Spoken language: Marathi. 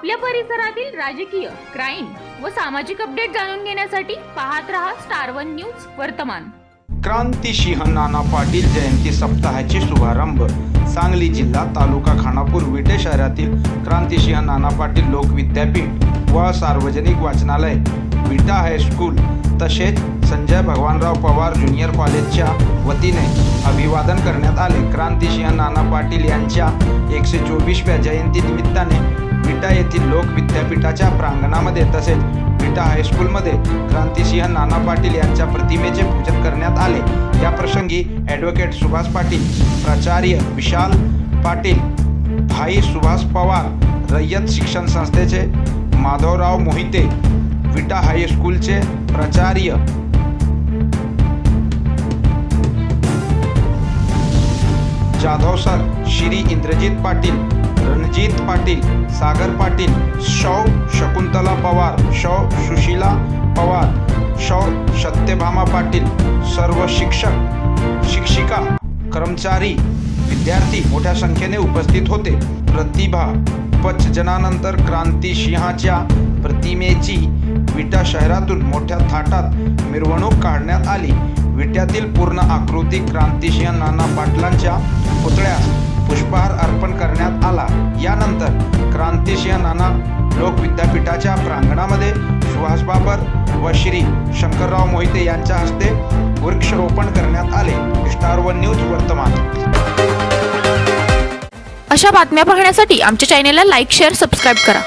आपल्या परिसरातील राजकीय क्राईम व सामाजिक अपडेट जाणून घेण्यासाठी पाहत रहा स्टार वन न्यूज वर्तमान. क्रांतिसिंह नाना पाटील जयंती सप्ताहाचे शुभारंभ. सांगली जिल्हा तालुका खानापूर विटे शहरातील क्रांतिसिंह नाना पाटील लोक विद्यापीठ व सार्वजनिक वाचनालय विटा हायस्कूल तसेच संजय भगवानराव पवार ज्युनियर कॉलेजच्या वतीने अभिवादन करण्यात आले. क्रांतिसिंह नाना पाटील यांच्या एकशे चोवीसव्या जयंती निमित्ताने विटा येथील लोक विद्यापीठाच्या प्रांगणामध्ये तसेच विटा हायस्कूलमध्ये क्रांतिसिंह नाना पाटील यांच्या प्रतिमेचे पूजन करण्यात आले. या प्रसंगी ॲडव्होकेट सुभाष पाटील प्राचार्य विशाल पाटील भाई सुभाष पवार रय्यत शिक्षण संस्थेचे माधवराव मोहिते विटा हायस्कूलचे प्राचार्य जाधव सर श्री इंद्रजित पाटील रणजित पाटील सागर पाटील शौ शकुंतला पवार शौ सुशीला पवार शौ सत्यभामा पाटील सर्व शिक्षक शिक्षिका कर्मचारी विद्यार्थी मोठ्या संख्येने उपस्थित होते. प्रतिभा पचजनानंतर क्रांतिसिंहाच्या प्रतिमेची विटा शहरातून मोठ्या थाटात मिरवणूक काढण्यात आली. विट्यातील पूर्ण आकृती क्रांतिसिंह नाना पाटलांच्या पुतळ्यास यानंतर क्रांतिसिंह नाना लोक विद्यापीठाच्या प्रांगणामध्ये सुहास बाबर व श्री शंकरराव मोहिते यांच्या हस्ते वृक्षरोपण करण्यात आले. स्टार वन न्यूज वर्तमान. अशा बातम्या पाहण्यासाठी आमच्या चॅनेलला लाईक शेअर सबस्क्राईब करा.